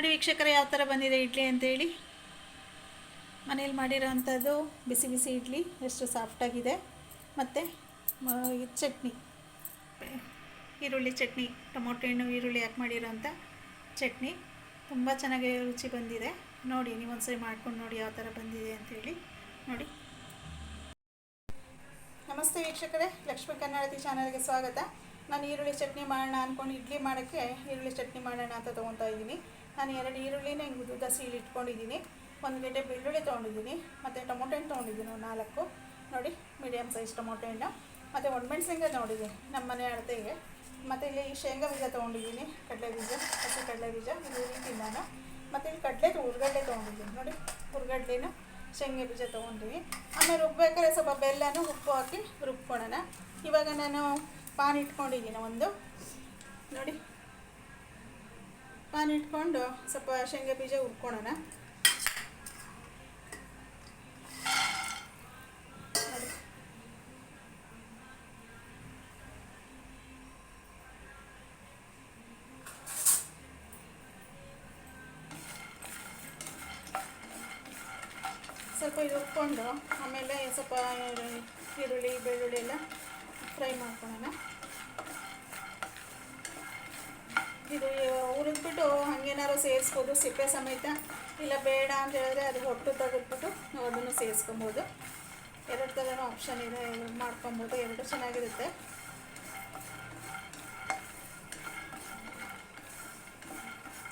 ನೋಡಿ ವೀಕ್ಷಕರೇ, ಯಾವ ಥರ ಬಂದಿದೆ ಇಡ್ಲಿ ಅಂತೇಳಿ? ಮನೇಲಿ ಮಾಡಿರೋ ಅಂಥದ್ದು ಬಿಸಿ ಬಿಸಿ ಇಡ್ಲಿ, ಎಷ್ಟು ಸಾಫ್ಟಾಗಿದೆ ಮತ್ತು ಚಟ್ನಿ. ಈರುಳ್ಳಿ ಚಟ್ನಿ, ಟೊಮೊಟೊ ಹಣ್ಣು, ಈರುಳ್ಳಿ ಹಾಕಿ ಮಾಡಿರೋಂಥ ಚಟ್ನಿ. ತುಂಬ ಚೆನ್ನಾಗಿ ರುಚಿ ಬಂದಿದೆ. ನೋಡಿ, ನೀವು ಒಂದ್ಸರಿ ಮಾಡ್ಕೊಂಡು ನೋಡಿ ಯಾವ ಥರ ಬಂದಿದೆ ಅಂತೇಳಿ. ನೋಡಿ. ನಮಸ್ತೆ ವೀಕ್ಷಕರೇ, ಲಕ್ಷ್ಮೀ ಕನ್ನಡತಿ ಚಾನಲ್ಗೆ ಸ್ವಾಗತ. ನಾನು ಈರುಳ್ಳಿ ಚಟ್ನಿ ಮಾಡೋಣ ಅಂದ್ಕೊಂಡು ಇಡ್ಲಿ ಮಾಡೋಕ್ಕೆ ಈರುಳ್ಳಿ ಚಟ್ನಿ ಮಾಡೋಣ ಅಂತ ತೊಗೊತಾ ಇದ್ದೀನಿ. ನಾನು ಎರಡು ಈರುಳ್ಳಿನ ಹಿಂಗೆ ಉದ್ದ ಸೀಲ್ ಇಟ್ಕೊಂಡಿದ್ದೀನಿ. ಒಂದು ಗಂಟೆ ಬೆಳ್ಳುಳ್ಳಿ ತೊಗೊಂಡಿದ್ದೀನಿ, ಮತ್ತು ಟೊಮೊಟೊ ಹಣ್ಣು ತೊಗೊಂಡಿದ್ದೀನಿ ನಾಲ್ಕು. ನೋಡಿ ಮೀಡಿಯಮ್ ಸೈಜ್ ಟೊಮೊಟೊ ಹಣ್ಣು. ಮತ್ತು ಒಣಮೆಣ್ಸಿನ್ಕಾಯಿ ನೋಡಿದ್ದೀನಿ ನಮ್ಮ ಮನೆ ಅಳತೆಗೆ. ಮತ್ತು ಇಲ್ಲಿ ಶೇಂಗಾ ಬೀಜ ತೊಗೊಂಡಿದ್ದೀನಿ, ಕಡಲೆ ಬೀಜ, ಹಸಿ ಕಡಲೆ ಬೀಜ ಇದು ರೀತಿ ನಾನು ಮತ್ತು ಇಲ್ಲಿ ಕಡಲೆ ಉರ್ಗಡ್ಡೆ ತೊಗೊಂಡಿದ್ದೀನಿ, ನೋಡಿ ಹುರ್ಗಡ್ಲೆನ ಶೇಂಗಾ ಬೀಜ ತೊಗೊಂಡಿದ್ದೀನಿ. ಆಮೇಲೆ ರುಬ್ಬೇಕಾದ್ರೆ ಸ್ವಲ್ಪ ಬೆಲ್ಲನೂ ಉಪ್ಪು ಹಾಕಿ ರುಬ್ಕೊಳ್ಳೋಣ. ಇವಾಗ ನಾನು ಪಾನ್ ಇಟ್ಕೊಂಡಿದ್ದೀನಿ ಒಂದು. ನೋಡಿ ಪಾನ್ ಇಟ್ಕೊಂಡು ಸ್ವಲ್ಪ ಶೇಂಗಾ ಬೀಜ ಹುರ್ಕೊಳ್ಳೋಣ ಸ್ವಲ್ಪ ಇದು ಉಟ್ಕೊಂಡು ಆಮೇಲೆ ಸ್ವಲ್ಪ ಈರುಳ್ಳಿ ಬೆಳ್ಳುಳ್ಳಿ ಎಲ್ಲ ಫ್ರೈ ಮಾಡ್ಕೊಳ್ಳೋಣ ಇದು ಹುರಿದ್ಬಿಟ್ಟು ಹಂಗೇನಾದ್ರು ಸೇರಿಸ್ಬೋದು, ಸಿಪ್ಪೆ ಸಮೇತ. ಇಲ್ಲ ಬೇಡ ಅಂತ ಹೇಳಿದ್ರೆ ಅದು ಹೊಟ್ಟು ತೆಗೆದ್ಬಿಟ್ಟು ನಾವು ಅದನ್ನು ಸೇರಿಸ್ಕೊಬೋದು. ಎರಡು ಥರನೂ ಆಪ್ಷನ್ ಇದೆ ಮಾಡ್ಕೊಬೋದು, ಎರಡು ಚೆನ್ನಾಗಿರುತ್ತೆ.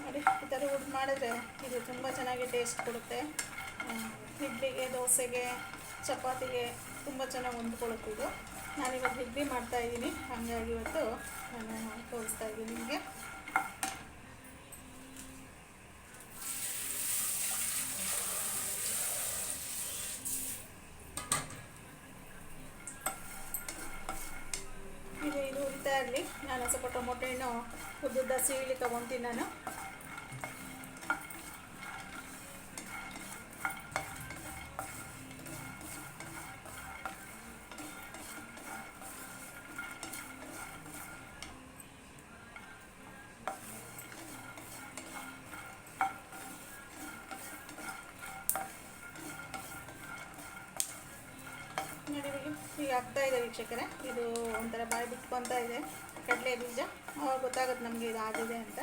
ನೋಡಿ, ಈ ಥರ ಊಟ ಮಾಡಿದ್ರೆ ಇದು ತುಂಬ ಚೆನ್ನಾಗಿ ಟೇಸ್ಟ್ ಕೊಡುತ್ತೆ. ಇಡ್ಲಿಗೆ, ದೋಸೆಗೆ, ಚಪಾತಿಗೆ ತುಂಬ ಚೆನ್ನಾಗಿ ಹೊಂದ್ಕೊಳ್ಳುತ್ತಿದ್ದು ನಾನಿವಾಗ ಇಡ್ಲಿ ಮಾಡ್ತಾ ಇದ್ದೀನಿ, ಹಾಗಾಗಿ ಇವತ್ತು ನಾನು ತೋರಿಸ್ತಾ ಇದ್ದೀನಿ ನಿಮಗೆ ಇದು ಇದು ಉರಿತಾ ಇರಲಿ ನಾನು ಸ್ವಲ್ಪ ಟೊಮೊಟೊ ಹಣ್ಣು ಉದ್ದುದ್ದ ಸೀಳಿ ತೊಗೊತೀನಿ ನಾನು ಈಗ ಆಗ್ತಾ ಇದೆ ವೀಕ್ಷಕರೇ ಇದು ಒಂಥರ ಬಾಯಿ ಬಿಟ್ಕೊತಾ ಇದೆ ಕಡಲೆ ಬೀಜ. ಅವಾಗ ಗೊತ್ತಾಗುತ್ತೆ ನಮಗೆ ಇದು ಆಗಿದೆ ಅಂತ.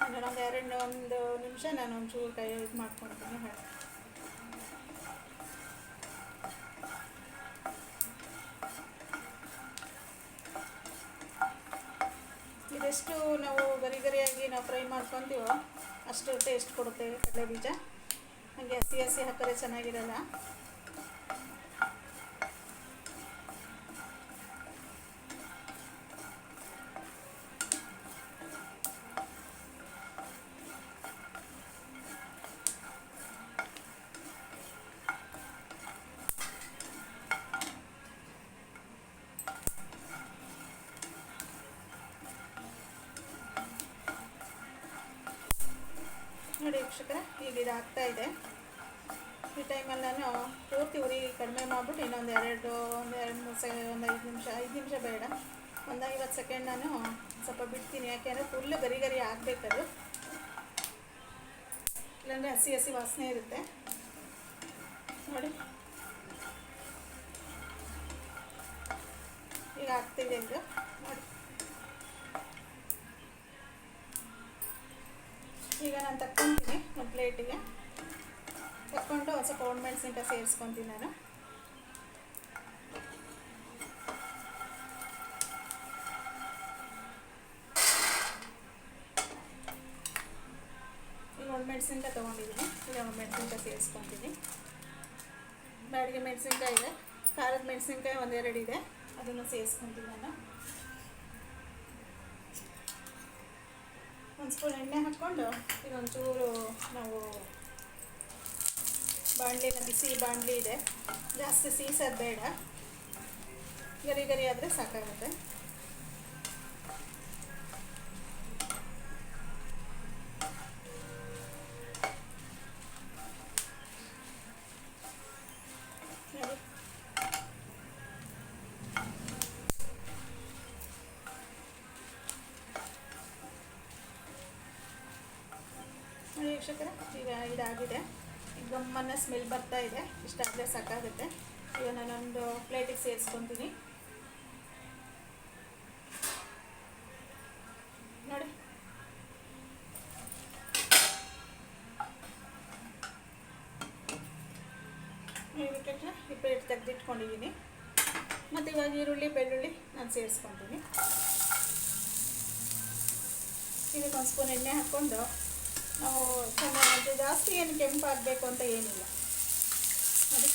ನಾನು ಒಂದು ಎರಡು, ಒಂದು ನಿಮಿಷ ನಾನು ಒಂಚೂರು ಕೈ ಇದು ಮಾಡ್ಕೊಳ್ತೀನಿ ಹೇಳಿ. ಇದೆಷ್ಟು ನಾವು ಗರಿ ಗರಿಯಾಗಿ ನಾವು ಫ್ರೈ ಮಾಡ್ಕೊತೀವೋ, ಅಷ್ಟು ಟೇಸ್ಟ್ ಕೊಡುತ್ತೆ ಕಡಲೆ ಬೀಜ. ಹಾಗೆ ಹಸಿ ಹಸಿ ಹಾಕಿದ್ರೆ ಚೆನ್ನಾಗಿರಲ್ಲ. ವೀಕ್ಷಕರೇ ಈಗ ಇದು ಆಗ್ತಾ ಇದೆ. ಈ ಟೈಮಲ್ಲಿ ನಾನು ಪೂರ್ತಿ ಉರಿ ಕಡಿಮೆ ಮಾಡಿಬಿಟ್ಟು ಇನ್ನೊಂದು ಎರಡು, ಒಂದು ಎರಡು ಮೂರು ಸೆ, ಒಂದು ಐದು ನಿಮಿಷ ಐದು ನಿಮಿಷ ಬೇಡ. ಒಂದು ಐವತ್ತು ಸೆಕೆಂಡ್ ನಾನು ಸ್ವಲ್ಪ ಬಿಡ್ತೀನಿ. ಯಾಕೆಂದರೆ ಫುಲ್ಲು ಗರಿ ಗರಿ ಆಗಬೇಕದು. ಇಲ್ಲಾಂದರೆ ಹಸಿ ಹಸಿ ವಾಸನೆ ಇರುತ್ತೆ. ನೋಡಿ. ಈಗ ಆಗ್ತಿದೆ ಇದು. ನಾನು ತಕ್ಕೊತೀನಿ ಒಂದು ಪ್ಲೇಟಿಗೆ. ತಕ್ಕೊಂಡು ಒಂದು ಸ್ವಲ್ಪ ಒಣಮೆಣ್ಸಿನ್ಕಾಯಿ ಸೇರಿಸ್ಕೊತೀನಿ ನಾನು. ಈಗ ಒಣಮೆಣ್ಸಿನ್ಕಾಯಿ ತೊಗೊಂಡಿದ್ದೀನಿ. ಈಗ ಒಣಮೆಣ್ಸಿನ್ಕಾಯಿ ಸೇರಿಸ್ಕೊತೀನಿ. ಬ್ಯಾಡಿಗೆ ಮೆಣಸಿನ್ಕಾಯಿ ಇದೆ. ಖಾರದ ಮೆಣಸಿನ್ಕಾಯಿ ಒಂದೆರಡು ಇದೆ ಅದನ್ನು ಸೇರಿಸ್ಕೊತೀನಿ ನಾನು. ಒಂದು ಸ್ಪೂನ್ ಎಣ್ಣೆ ಹಾಕ್ಕೊಂಡು ಇದೊಂಚೂರು ನಾವು ಬಾಣಲಿನ ಬಿಸಿ ಬಾಣಲಿ ಇದೆ. ಜಾಸ್ತಿ ಸೀಸೋದು ಬೇಡ. ಗರಿ ಗರಿ ಆದರೆ ಸಾಕಾಗುತ್ತೆ. ವೀಕ್ಷಕರೇ, ಈಗ ಇದಾಗಿದೆ. ಗಮ್ಮನ್ನ ಸ್ಮೆಲ್ ಬರ್ತಾ ಇದೆ. ಇಷ್ಟಾದರೆ ಸಾಕಾಗುತ್ತೆ. ಈಗ ನಾನೊಂದು ಪ್ಲೇಟಿಗೆ ಸೇರಿಸ್ಕೊತೀನಿ. ನೋಡಿ. ಈ ಪ್ಲೇಟ್ ತೆಗೆದಿಟ್ಕೊಂಡಿದ್ದೀನಿ ಮತ್ತು ಇವಾಗ ಈರುಳ್ಳಿ, ಬೆಳ್ಳುಳ್ಳಿ ನಾನು ಸೇರಿಸ್ಕೊತೀನಿ. ಇದಕ್ಕೆ ಒಂದು ಸ್ಪೂನ್ ಎಣ್ಣೆ ಹಾಕ್ಕೊಂಡು ನಾವು ಚೆನ್ನಾಗಿ ಜಾಸ್ತಿ ಏನು ಕೆಂಪಾಗಬೇಕು ಅಂತ ಏನಿಲ್ಲ. ನೋಡಿ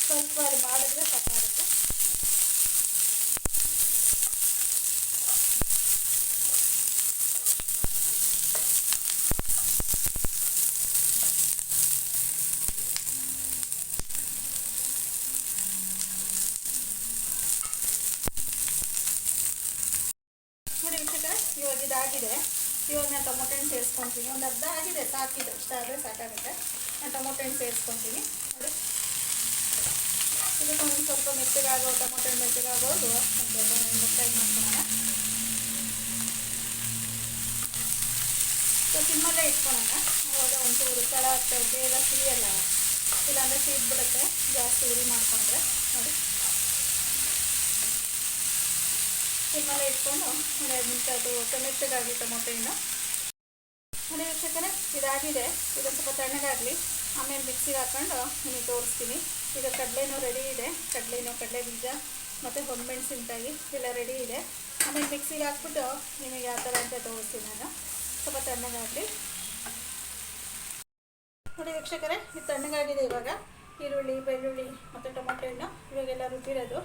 ಸ್ವಲ್ಪ ಮಾಡಿದ್ರೆ ಸಾಕಾಗುತ್ತೆ ನೋಡಿ ವೀಕ್ಷಕ ಇದಾಗಿದೆ ಇವಾಗ ನಾನು ಟೊಮೊಟೊ ಹಣ್ಣು ಸೇರಿಸ್ಕೊತೀನಿ. ಒಂದು ಅರ್ಧ ಆಗಿದೆ ಸಾಕಿದೆ ಇಷ್ಟ ಆದರೆ ಸಾಕಾಗುತ್ತೆ. ನಾನು ಟೊಮೊಟೊ ಹಣ್ಣು ಸೇರಿಸ್ಕೊತೀನಿ. ನೋಡಿ. ಇದಕ್ಕೆ ಒಂದು ಸ್ವಲ್ಪ ಮೆತ್ತಗಾಗೋ, ಟೊಮೊಟೊ ಹಣ್ಣು ಮೆತ್ತಗಾಗೋದು ಒಂದು ಮಾಡ್ಕೊಳ್ಳೋಣ. ಸೊ ಸಿಮ್ಮಲ್ಲೇ ಇಟ್ಕೊಳ್ಳೋಣ. ಅವಾಗ ಒಂಚೂರು ತಳ ಆಗ್ತದೆ ಬೇಗ ಸಿಹಿಯಲ್ಲ. ಇಲ್ಲಾಂದರೆ ಸೀದ್ಬಿಡುತ್ತೆ ಜಾಸ್ತಿ ಉರಿ ಮಾಡಿಕೊಂಡ್ರೆ. ನೋಡಿ. ಸಿಮ್ಮಲ್ಲೇ ಇಟ್ಕೊಂಡು ಒಂದು ಎರಡು ನಿಮಿಷ ಅದು ಮೆತ್ತಗಾಗಲಿ ಟೊಮೊಟೊ ಹಣ್ಣು ನೋಡಿ ವೀಕ್ಷಕರೇ, ಇದಾಗಿದೆ. ಇದೊಂದು ಸ್ವಲ್ಪ ತಣ್ಣಗಾಗಲಿ. ಆಮೇಲೆ ಮಿಕ್ಸಿಗೆ ಹಾಕೊಂಡು ನಿಮಗೆ ತೋರಿಸ್ತೀನಿ. ಈಗ ಕಡಲೆನೂ ರೆಡಿ ಇದೆ. ಕಡಲೆನೂ ಕಡಲೆ ಬೀಜ ಮತ್ತು ಹೊಂಮೆಣಸಿನ್ಕಾಯಿ ಎಲ್ಲ ರೆಡಿ ಇದೆ. ಆಮೇಲೆ ಮಿಕ್ಸಿಗೆ ಹಾಕ್ಬಿಟ್ಟು ನಿಮಗೆ ಯಾವ ಥರ ಅಂತ ತೋರಿಸ್ತೀನಿ ನಾನು. ಸ್ವಲ್ಪ ತಣ್ಣಗಾಗಲಿ. ನೋಡಿ ವೀಕ್ಷಕರೇ, ಇದು ತಣ್ಣಗಾಗಿದೆ ಇವಾಗ. ಈರುಳ್ಳಿ, ಬೆಳ್ಳುಳ್ಳಿ ಮತ್ತು ಟೊಮೊಟೊ ಹಣ್ಣು, ಇವಾಗೆಲ್ಲ ರುಬ್ಬಿರೋದು.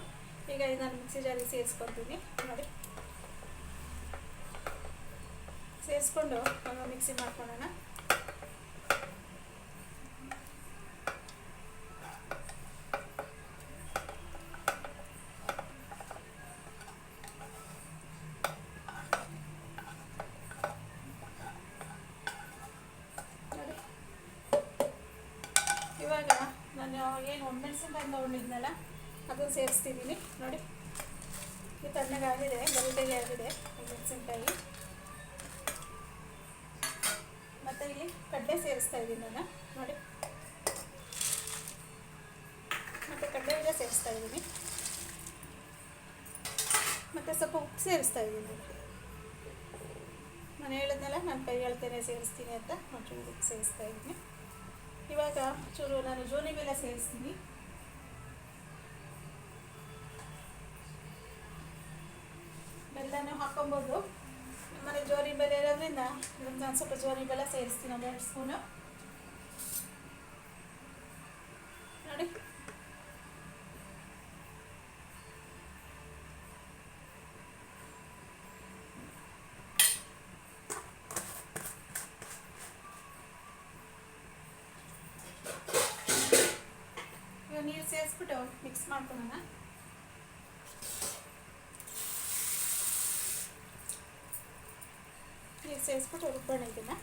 ಈಗ ನಾನು ಮಿಕ್ಸಿ ಜಾರಿಗೆ ಸೇರಿಸ್ಕೊತೀನಿ ನೋಡಿ. ಸೇರಿಸ್ಕೊಂಡು ಮಿಕ್ಸಿ ಮಾಡ್ಕೊಳ್ಳೋಣ. ಇವಾಗ ನಾನು ಏನು ಒಣಮೆಣಸಿನ್ಕಾಯಿ ತೊಗೊಂಡಿದ್ನಲ್ಲ ಅದನ್ನು ಸೇರಿಸ್ತಿದ್ದೀನಿ ನೋಡಿ. ಈ ತಣ್ಣಗಾಗಿದೆ ಗರಿಟೆಗೆ ಆಗಿದೆ ಮೆಣಸಿನ್ಕಾಯಿ ಮತ್ತು ಇಲ್ಲಿ ಕಡಲೆ ಸೇರಿಸ್ತಾ ಇದ್ದೀನಿ ನಾನು. ನೋಡಿ. ಮತ್ತು ಕಡಲೆ ಬೀಜ ಸೇರಿಸ್ತಾ ಇದ್ದೀನಿ ಮತ್ತು ಸ್ವಲ್ಪ ಉಪ್ಪು ಸೇರಿಸ್ತಾ ಇದ್ದೀನಿ ನಾನು ಹೇಳಿದ್ನಲ್ಲ, ನಾನು ಕೈ ಹೇಳ್ತೇನೆ ಸೇರಿಸ್ತೀನಿ ಅಂತ. ಒಂಚೂರು ಉಪ್ಪು ಸೇರಿಸ್ತಾ ಇದ್ದೀನಿ ಇವಾಗ ಚೂರು ನಾನು ಜೋನಿ ಬೆಲ್ಲ ಸೇರಿಸ್ತೀನಿ. ಬೆಲ್ಲನೂ ಹಾಕೊಬೋದು ನಮ್ಮನೆ ಜೋರಿ ಬೆಲೆ ಇರೋದ್ರಿಂದ ಇದಕ್ಕೆ ನಾನು ಸ್ವಲ್ಪ ಜೋರಿ ಬೆಲ್ಲ ಸೇರಿಸ್ತೀನಿ ಒಂದು ಎರಡು ಸ್ಪೂನು. ನೋಡಿ. ನೀರು ಸೇರಿಸ್ಬಿಟ್ಟು ಮಿಕ್ಸ್ ಮಾಡ್ಕೊಳ್ಳೋಣ. ಸೇರಿಸ್ಬಿಟ್ಟು ರುಬ್ಬೋಣ ಇದನ್ನು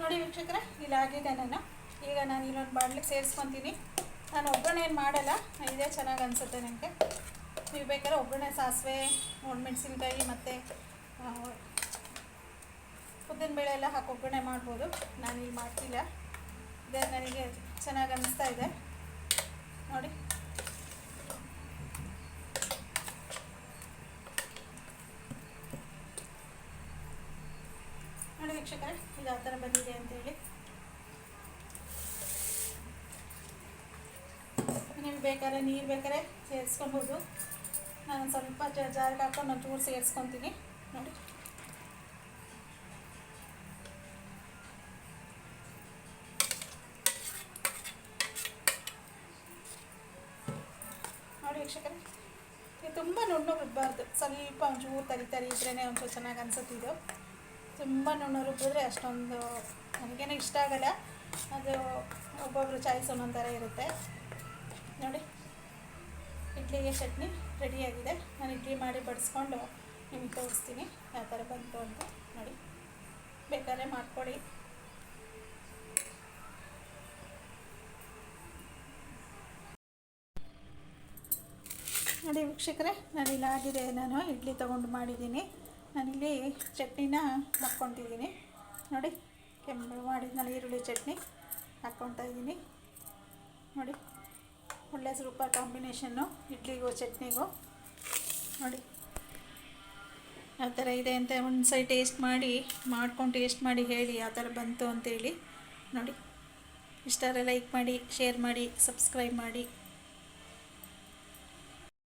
ನೋಡಿ ವೀಕ್ಷಕರೇ ಇಲ್ಲಾಗಿದೆ ನಾನು ಈಗ ನಾನು ಇಲ್ಲೊಂದು ಬಾಡ್ಲಿಗೆ ಸೇರಿಸ್ಕೊತೀನಿ. ನಾನು ಒಗ್ಗರಣೆ ಏನು ಮಾಡಲ್ಲ, ಇದೇ ಚೆನ್ನಾಗಿ ಅನಿಸುತ್ತೆ ನನಗೆ ನೀವು ಬೇಕಾದ್ರೆ ಒಗ್ಗರಣೆ ಸಾಸಿವೆ, ಒಣಮೆಣಸಿನ್ಕಾಯಿ ಮತ್ತು ಉದ್ದಿನಬೇಳೆ ಎಲ್ಲ ಹಾಕಿ ಒಗ್ಗರಣೆ ಮಾಡ್ಬೋದು. ನಾನು ಇಲ್ಲಿ ಮಾಡ್ತಿಲ್ಲ. ಇದೇ ನನಗೆ ಚೆನ್ನಾಗಿ ಅನ್ನಿಸ್ತಾ ಇದೆ. ನೋಡಿ. ನೋಡಿ ವೀಕ್ಷಕರೇ, ಇದು ಯಾವ ಥರ ಬಂದಿದೆ ಅಂತೇಳಿ. ನಿಮ್ಗೆ ಬೇಕಾದ್ರೆ, ನೀರು ಬೇಕಾದ್ರೆ ಸೇರಿಸ್ಕೊಬೋದು. ನಾನು ಸ್ವಲ್ಪ ಜಾರಿಗೆ ಹಾಕೊಂಡು ನಾನು ಚೂರು ಸೇರಿಸ್ಕೊತೀನಿ. ನೋಡಿ. ಇದು ತುಂಬ ನುಣ್ಣು ರುಬ್ಬಾರ್ದು ಸ್ವಲ್ಪ ಒಂಚೂರು ತರಿ ತರಿ ಇದ್ರೇ ಒಂಚೂರು ಚೆನ್ನಾಗಿ ಅನ್ಸುತ್ತೆ ಇದು ತುಂಬ ನುಣ್ಣು ರುಬ್ಬಿದ್ರೆ ಅಷ್ಟೊಂದು ನನಗೇನು ಇಷ್ಟ ಆಗಲ್ಲ. ಅದು ಒಬ್ಬೊಬ್ರು ಚಾಯ್ಸ್ ಒಂದೊಂದು ಥರ ಇರುತ್ತೆ. ನೋಡಿ, ಇಡ್ಲಿಗೆ ಚಟ್ನಿ ರೆಡಿಯಾಗಿದೆ ನಾನು ಇಡ್ಲಿ ಮಾಡಿ ಬಡಿಸ್ಕೊಂಡು ನಿಮಗೆ ತೋರಿಸ್ತೀನಿ. ಯಾವ ಥರ ಬಂತು ಅಂತ ನೋಡಿ. ಬೇಕಾದ್ರೆ ಮಾಡ್ಕೊಳ್ಳಿ ನೋಡಿ ವೀಕ್ಷಕರೇ, ನಾನಿಲ್ಲಿ ಆಗಿದೆ ನಾನು ಇಡ್ಲಿ ತೊಗೊಂಡು ಮಾಡಿದ್ದೀನಿ. ನಾನಿಲ್ಲಿ ಚಟ್ನಿನ ಹಾಕ್ಕೊತಿದ್ದೀನಿ ನೋಡಿ ಕೆಂಪು ನಾನು ಈರುಳ್ಳಿ ಚಟ್ನಿ ಹಾಕ್ಕೊತಾ ಇದ್ದೀನಿ. ನೋಡಿ, ಒಳ್ಳೆ ಸೂಪರ್ ಕಾಂಬಿನೇಷನ್ನು ಇಡ್ಲಿಗೂ ಚಟ್ನಿಗೂ. ನೋಡಿ ಯಾವ ಥರ ಇದೆ ಅಂತ ಒಂದು ಸೈಡ್ ಟೇಸ್ಟ್ ಮಾಡಿ, ಮಾಡ್ಕೊಂಡು ಟೇಸ್ಟ್ ಮಾಡಿ ಹೇಳಿ ಯಾವ ಥರ ಬಂತು ಅಂತೇಳಿ. ನೋಡಿ ಇಷ್ಟಾರೆ ಲೈಕ್ ಮಾಡಿ, ಶೇರ್ ಮಾಡಿ, ಸಬ್ಸ್ಕ್ರೈಬ್ ಮಾಡಿ.